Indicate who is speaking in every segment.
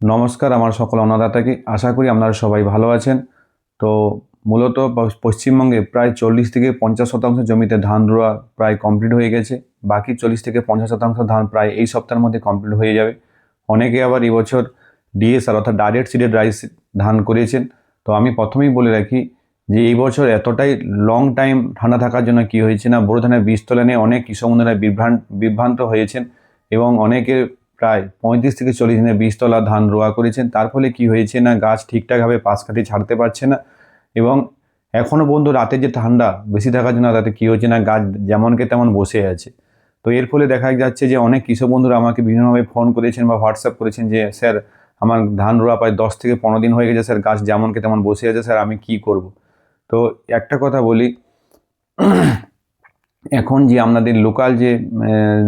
Speaker 1: নমস্কার, আমার সকল অন্নদাতাকে। আশা করি আপনারা সবাই ভালো আছেন। তো মূলত পশ্চিমবঙ্গে প্রায় চল্লিশ থেকে পঞ্চাশ শতাংশ জমিতে ধান রোয়া প্রায় কমপ্লিট হয়ে গেছে। বাকি চল্লিশ থেকে পঞ্চাশ শতাংশ ধান প্রায় এই সপ্তাহের মধ্যে কমপ্লিট হয়ে যাবে। অনেকে আবার এবছর ডিএসআর অর্থাৎ ডাইরেক্ট সিডেড রাইস ধান করেছেন। তো আমি প্রথমেই বলে রাখি যে এই বছর এতটাই লং টাইম ঠান্ডা থাকার জন্য কি হয়েছে না? বড় ধানের বীজ তোলা নিয়ে অনেক কৃষক বন্ধুরা বিভ্রান্ত বিভ্রান্ত হয়েছেন এবং অনেকে প্রায় পঁয়ত্রিশ থেকে চল্লিশ দিনের বীজতলা ধান রোয়া করেছেন। তার ফলে কি হয়েছে না, গাছ ঠিকঠাকভাবে পাশ কাটি ছাড়তে পারছে না। এবং এখনও পর্যন্ত রাতে যে ঠান্ডা বেশি থাকার জন্য তাতে কী হচ্ছে না, গাছ যেমনকে তেমন বসে আছে। তো এর ফলে দেখা যাচ্ছে যে অনেক কৃষক বন্ধুরা আমাকে বিভিন্নভাবে ফোন করেছেন বা হোয়াটসঅ্যাপ করেছেন যে, স্যার, আমার ধান রোয়া প্রায় দশ থেকে পনেরো দিন হয়ে গেছে, স্যার, গাছ যেমনকে তেমন বসে আছে, স্যার, আমি কি করব? তো একটা কথা বলি এখন যে আপনাদের লোকাল যে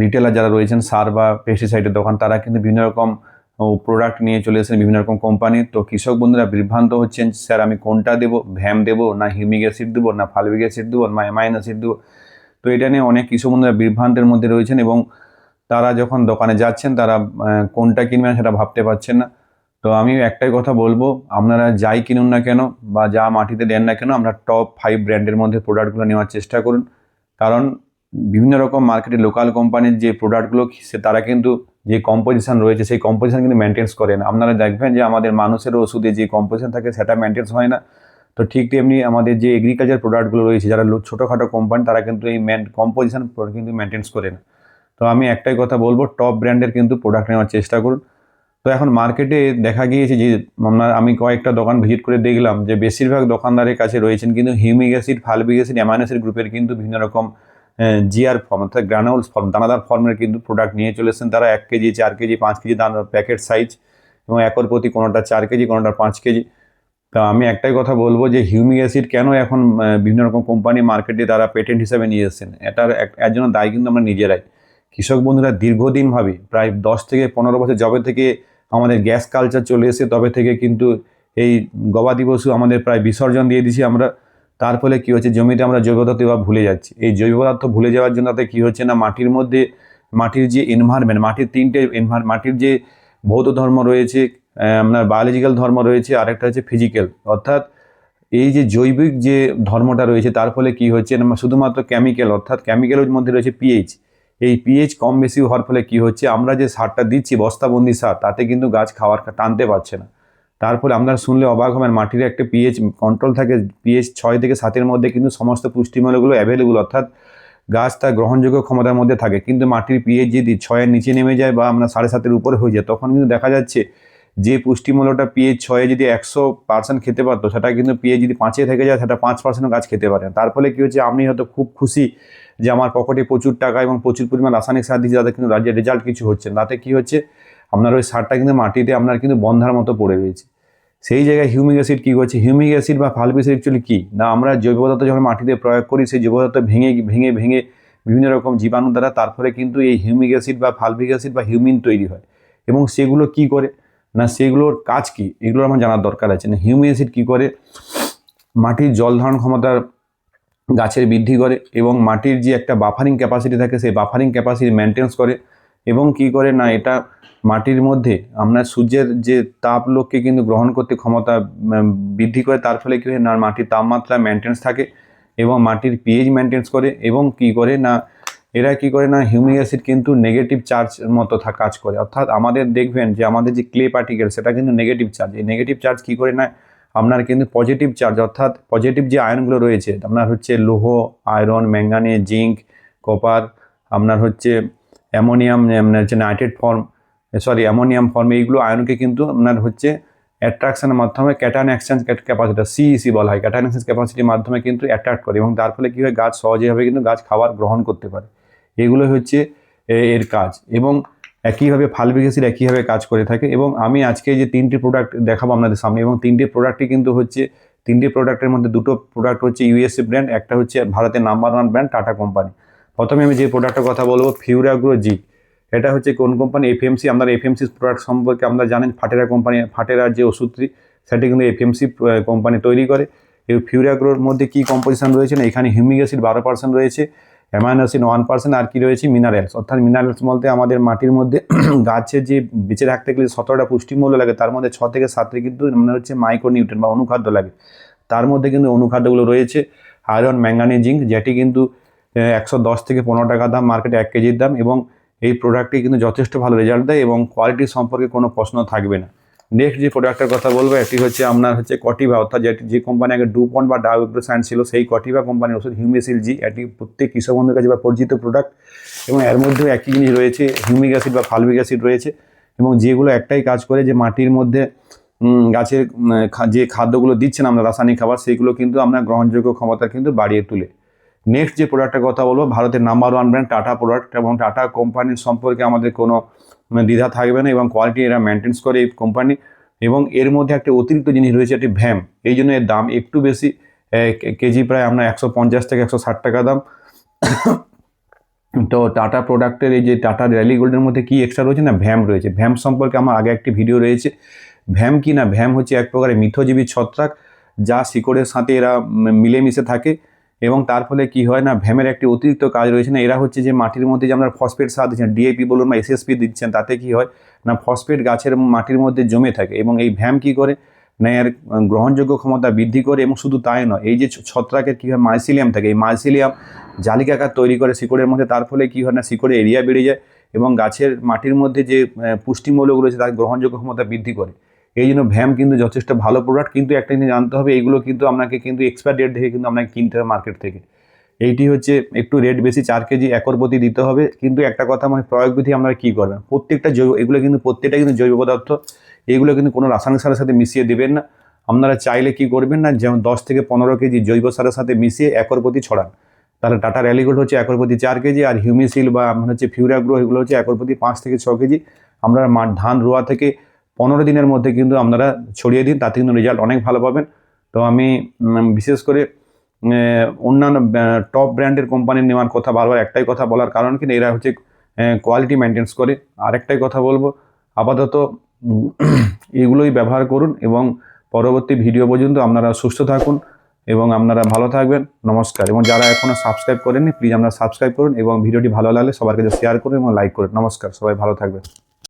Speaker 1: রিটেলার যারা রয়েছেন, সার বা পেস্টিসাইডের দোকান, তারা কিন্তু বিভিন্ন রকম প্রোডাক্ট নিয়ে চলে এসেছেন বিভিন্ন রকম কোম্পানির তো কৃষক বন্ধুরা বিভ্রান্ত হচ্ছেন, স্যার, আমি কোনটা দেবো? ভ্যাম দেবো? না হিউমিক অ্যাসিড দেবো? না ফালবিক অ্যাসিড দেবো? না অ্যামাইন অ্যাসিড দেবো? তো এটা নিয়ে অনেক কৃষক বন্ধুরা বিভ্রান্তের মধ্যে রয়েছেন এবং তারা যখন দোকানে যাচ্ছেন, তারা কোনটা কিনবেন সেটা ভাবতে পারছেন না। তো আমি একটাই কথা বলব, আপনারা যাই কিনুন না কেন বা যা মাটিতে দেন না কেন, আমরা টপ ফাইভ ব্র্যান্ডের মধ্যে প্রোডাক্টগুলো নেওয়ার চেষ্টা করুন। কারণ বিভিন্ন রকম মার্কেটে লোকাল কোম্পানির যে প্রোডাক্টগুলো তারা কিন্তু যে কম্পোজিশন রয়েছে, সেই কম্পোজিশন কিন্তু মেনটেন্স করে না। আপনারা দেখবেন যে আমাদের মানুষের ওষুধে যে কম্পোজিশন থাকে, সেটা মেনটেন্স হয় না। তো ঠিক তেমনি আমাদের যে এগ্রিকালচার প্রোডাক্টগুলো রয়েছে, যারা ছোটোখাটো কোম্পানি তারা কিন্তু এই মেন কম্পোজিশন কিন্তু মেনটেন্স করে না। তো আমি একটাই কথা বলব টপ ব্র্যান্ডের কিন্তু প্রোডাক্ট নেওয়ার চেষ্টা করুন। তো এখন মার্কেটে দেখা গিয়েছে যে আপনার আমি কয়েকটা দোকান ভিজিট করে দেখলাম যে, বেশিরভাগ দোকানদারের কাছে রয়েছেন কিন্তু humic acid fulvic acid amino গ্রুপের কিন্তু বিভিন্ন রকম জিআর ফর্ম অর্থাৎ গ্রানুলস ফর্ম দানাদার ফর্মের কিন্তু প্রোডাক্ট নিয়ে চলে এসেছেন তারা এক কেজি, চার কেজি, পাঁচ কেজি দানা প্যাকেট সাইজ এবং একর প্রতি কোনোটা চার কেজি, কোনোটা পাঁচ কেজি। তা আমি একটাই কথা বলব যে হিউমিক অ্যাসিড কেন এখন বিভিন্ন রকম কোম্পানি মার্কেটে তারা পেটেন্ট হিসাবে নিয়ে এসেছেন? এটার এর জন্য দায়ী কিন্তু আমরা নিজেরাই। কৃষক বন্ধুরা দীর্ঘদিনভাবে প্রায় দশ থেকে পনেরো বছর জবে থেকে আমাদের গ্যাস কালচার চলে এসে তবে থেকে কিন্তু এই গবাদি পশু আমাদের প্রায় বিসর্জন দিয়ে দিছি আমরা। তার ফলে কী হচ্ছে, জমিতে আমরা জৈব পদার্থ এবার ভুলে যাচ্ছি। এই জৈব পদার্থ ভুলে যাওয়ার জন্য তাতে কী হচ্ছে না, মাটির মধ্যে, মাটির যে এনভায়রনমেন্ট মাটির তিনটে envir- মাটির যে ভৌত ধর্ম রয়েছে আপনার বায়োলজিক্যাল ধর্ম রয়েছে, আরেকটা হচ্ছে ফিজিক্যাল অর্থাৎ এই যে জৈবিক যে ধর্মটা রয়েছে, তার ফলে কী হচ্ছে না, শুধুমাত্র কেমিক্যাল অর্থাৎ কেমিক্যালের মধ্যে রয়েছে পিএইচ এই পিএইচ কম বেশি হওয়ার ফলে কি হচ্ছে? আমরা যে সারটা দিচ্ছি, বস্তাবন্দি সার, তাতে কিন্তু গাছ খাওয়ার টানতে পারছে না। তার ফলে আপনারা শুনলে অবাক হবেন, মাটির একটা পিএইচ কন্ট্রোল থাকে পিএইচ ছয় থেকে সাতের মধ্যে কিন্তু সমস্ত পুষ্টিমূল্যগুলো অ্যাভেলেবল অর্থাৎ গাছ তার গ্রহণযোগ্য ক্ষমতার মধ্যে থাকে। কিন্তু মাটির পিএইচ যদি ছয়ের নিচে নেমে যায় বা আমরা সাড়ে সাতের উপরে হয়ে যায়, তখন কিন্তু দেখা যাচ্ছে যে পুষ্টিমূল্যটা পিএইচ ছয়ে যদি একশো পার্সেন্ট খেতে পারতো, সেটা কিন্তু পিএইচ যদি পাঁচে থেকে যায়, সেটা পাঁচ পার্সেন্ট গাছ খেতে পারে তার ফলে কী হচ্ছে আপনি হয়তো খুব খুশি যে আমার পকেটে প্রচুর টাকা এবং প্রচুর পরিমাণ রাসায়নিক সার দিচ্ছে তাতে কিন্তু রাজ্যের রেজাল্ট কিছু হচ্ছে না। তাতে কী হচ্ছে, আপনার ওই সারটা কিন্তু মাটিতে আপনার কিন্তু বন্ধার মতো পড়ে রয়েছে। সেই জায়গায় হিউমিক অ্যাসিড কী করছে হিউমিক অ্যাসিড বা ফালবিসিড অ্যাকচুয়ালি কী? না, আমরা জৈব পদার্থ যখন মাটিতে প্রয়োগ করি, সেই জৈব পদার্থ ভেঙে ভেঙে ভেঙে বিভিন্ন রকম জীবাণু দ্বারা তারপরে কিন্তু এই হিউমিক অ্যাসিড বা ফালবিক অ্যাসিড বা হিউমিন তৈরি হয়। এবং সেগুলো কি করে না সেগুলোর কাজ কি? এগুলো আমার জানার দরকার আছে। না হিউমিক অ্যাসিড কী করে? মাটির জল ধারণ ক্ষমতার গাছের বৃদ্ধি করে এবং মাটির যে একটা বাফারিং ক্যাপাসিটি থাকে, সেই বাফারিং ক্যাপাসিটি মেনটেন্স করে এবং কি করে? না, এটা মাটির মধ্যে আপনার সূর্যের যে তাপ লোককে কিন্তু গ্রহণ করতে ক্ষমতা বৃদ্ধি করে, তার ফলে কী হয়? না, মাটির তাপমাত্রা মেনটেন্স থাকে এবং মাটির পিএইচ মেনটেন্স করে এবং কি করে? না এরা কি করে না, হিউমিক অ্যাসিড কিন্তু নেগেটিভ চার্জ মতো কাজ করে। অর্থাৎ আমাদের দেখবেন যে, আমাদের যে ক্লে পার্টিকেল সেটা কিন্তু নেগেটিভ চার্জ এই নেগেটিভ চার্জ কি করে না, আপনার কিন্তু পজিটিভ চার্জ অর্থাৎ পজিটিভ যে আয়নগুলো রয়েছে, আপনার হচ্ছে লৌহ আয়রন ম্যাঙ্গানিজ জিঙ্ক কপার আপনার হচ্ছে অ্যামোনিয়াম হচ্ছে nitrate form sorry ammonium form এইগুলো আয়নকে কিন্তু আপনার হচ্ছে অ্যাট্রাকশনের মাধ্যমে ক্যাটায়ন এক্সচেঞ্জ ক্যাপাসিটি সিইসি বলা হয়। ক্যাটান এক্সচেঞ্জ ক্যাপাসিটির মাধ্যমে কিন্তু অ্যাট্রাক্ট করে এবং তার ফলে কী হয়, গাছ সহজেভাবে কিন্তু গাছ খাবার গ্রহণ করতে পারে। এগুলো হচ্ছে এর কাজ। এবং একইভাবে ফালবিক অ্যাসিড একইভাবে কাজ করে থাকে। এবং আমি আজকে যে তিনটি প্রোডাক্ট দেখাবো আপনাদের সামনে, এবং তিনটি প্রোডাক্টই কিন্তু হচ্ছে, তিনটি প্রোডাক্টের মধ্যে দুটো প্রোডাক্ট হচ্ছে ইউএসএ ব্র্যান্ড একটা হচ্ছে ভারতের number one brand Tata company প্রথমে আমি যে প্রোডাক্টের কথা বলব ফিউরাগ্রো জি এটা হচ্ছে কোন কোম্পানি এফএমসি আপনারা এফএমসি প্রোডাক্ট সম্পর্কে আপনারা জানেন, ফাটেরা কোম্পানি ফাটেরার যে ওষুধটি, সেটি কিন্তু এফএমসি কোম্পানি তৈরি করে। এই ফিউরাগ্রোর মধ্যে কী কম্পোজিশন রয়েছে না? এখানে হিউমিক অ্যাসিড বারো পার্সেন্ট রয়েছে। অ্যামাইনো অ্যাসিড ওয়ান পার্সেন্ট আর কি রয়েছে মিনারেলস অর্থাৎ মিনারেলস বলতে আমাদের মাটির মধ্যে গাছের যে বেঁচে রাখতে গেলে সতেরোটা পুষ্টিমূল্য লাগে, তার মধ্যে ছ থেকে সাতটি কিন্তু মানে হচ্ছে মাইক্রোনিউট্রেন বা অনুখাদ্য লাগে। তার মধ্যে কিন্তু অনুখাদ্যগুলো রয়েছে আয়রন ম্যাঙ্গানি জিঙ্ক যেটি কিন্তু একশো দশ থেকে পনেরো টাকা দাম মার্কেটে এক কেজির দাম এবং এই প্রোডাক্টটি কিন্তু যথেষ্ট ভালো রেজাল্ট দেয় এবং কোয়ালিটি সম্পর্কে কোনো প্রশ্ন থাকবে না। নেক্সট যে প্রোডাক্টের কথা বলব, এটি হচ্ছে আপনার হচ্ছে কটিভা অর্থাৎ যে কোম্পানি আগে ডুপন বা ডায়োগ্রোসাইন ছিল, সেই কটিভা কোম্পানির ওষুধ হিউমিসিল জি এটি প্রত্যেক কৃষক বন্ধুর কাছে বা পরিচিত প্রোডাক্ট এবং এর মধ্যেও একই জিনিস রয়েছে হিউমিক অ্যাসিড বা ফালবিক অ্যাসিড রয়েছে এবং যেগুলো একটাই কাজ করে যে মাটির মধ্যে গাছের যে খাদ্যগুলো দিচ্ছেন আমরা, রাসায়নিক খাবার সেইগুলো কিন্তু আমরা গ্রহণযোগ্য ক্ষমতা কিন্তু বাড়িয়ে তুলে। নেক্সট যে প্রোডাক্টের কথা বলব, ভারতের number one brand Tata product এবং টাটা কোম্পানির সম্পর্কে আমাদের কোনো দ্বিধা থাকবে না এবং কোয়ালিটি এরা মেনটেন্স করে এই কোম্পানি এবং এর মধ্যে একটা অতিরিক্ত জিনিস রয়েছে একটি ভ্যাম। এই জন্য এর দাম একটু বেশি। কেজি প্রায় আমরা একশো পঞ্চাশ থেকে একশো ষাট টাকা দাম। তো টাটা প্রোডাক্টের এই যে টাটা র্যালি গোল্ডের মধ্যে কি এক্সট্রা রয়েছে না ভ্যাম রয়েছে? ভ্যাম সম্পর্কে আমার আগে একটি ভিডিও রয়েছে। ভ্যাম কি না? ভ্যাম হচ্ছে এক প্রকারের মিথজীবী ছত্রাক যা শিকড়ের সাথে এরা মিলেমিশে থাকে। এবং তার ফলে কি হয় না ভ্যামের একটি অতিরিক্ত কাজ রয়েছে না এরা হচ্ছে যে মাটির মধ্যে যে আমরা ফসফেট সার দিচ্ছেন ডিএপি বলুন বা এসএসপি দিচ্ছেন তাতে কি হয় না ফসফেট গাছের মাটির মধ্যে জমে থাকে এবং এই ভ্যাম কি করে না এর গ্রহণযোগ্য ক্ষমতা বৃদ্ধি করে এবং শুধু তাই নয় এই যে ছত্রাকের কী হয় মাইসিলিয়াম থাকে এই মাইসিলিয়াম জালিকাকার তৈরি করে শিকড়ের মধ্যে তার ফলে কী হয় না শিকড়ের এরিয়া বেড়ে যায় এবং গাছের মাটির মধ্যে যে আহ, পুষ্টিমূল্যগুলো রয়েছে তার গ্রহণযোগ্য ক্ষমতা বৃদ্ধি করে। এই জন্য ভ্যাম কিন্তু যথেষ্ট ভালো প্রোডাক্ট কিন্তু একটা জিনিস জানতে হবে এইগুলো কিন্তু আপনাকে কিন্তু এক্সপায়ার ডেট দেখে কিন্তু আপনাকে কিনতে হবে মার্কেট থেকে। এইটি হচ্ছে একটু রেট বেশি, চার কেজি একর প্রতি দিতে হবে, কিন্তু একটা কথা মানে প্রয়োগ বিধি আপনারা কী করবেন? প্রত্যেকটা জৈব, এগুলো কিন্তু প্রত্যেকটা কিন্তু জৈব পদার্থ, এগুলো কিন্তু কোনো রাসায়নিক সারের সাথে মিশিয়ে দেবেন না। আপনারা চাইলে কি করবেন না, যেমন দশ থেকে পনেরো কেজি জৈব সারের সাথে মিশিয়ে একর প্রতি ছড়ান। তাহলে টাটা র্যালিগোল্ড হচ্ছে একর প্রতি চার কেজি, আর হিউমিসিল বা আপনার হচ্ছে ফিউরাগ্রো এগুলো হচ্ছে একর প্রতি পাঁচ থেকে ছ কেজি। আমরা ধান, রোয়া থেকে পনেরো দিনের মধ্যে কিন্তু আপনারা ছড়িয়ে দিন তাতে কিন্তু রেজাল্ট অনেক ভালো পাবেন। তো আমি বিশেষ করে অন্যান্য টপ ব্র্যান্ডের কোম্পানির নেওয়ার কথা বারবার একটাই কথা বলার কারণ কি না, এরা হচ্ছে কোয়ালিটি মেনটেন্স করে। আরেকটাই কথা বলব আপাতত এগুলোই ব্যবহার করুন এবং পরবর্তী ভিডিও পর্যন্ত আপনারা সুস্থ থাকুন এবং আপনারা ভালো থাকবেন। নমস্কার। এবং যারা এখনও সাবস্ক্রাইব করেননি প্লিজ আপনারা সাবস্ক্রাইব করুন এবং ভিডিওটি ভালো লাগলে সবার কাছে শেয়ার করুন এবং লাইক করুন। নমস্কার। সবাই ভালো থাকবেন।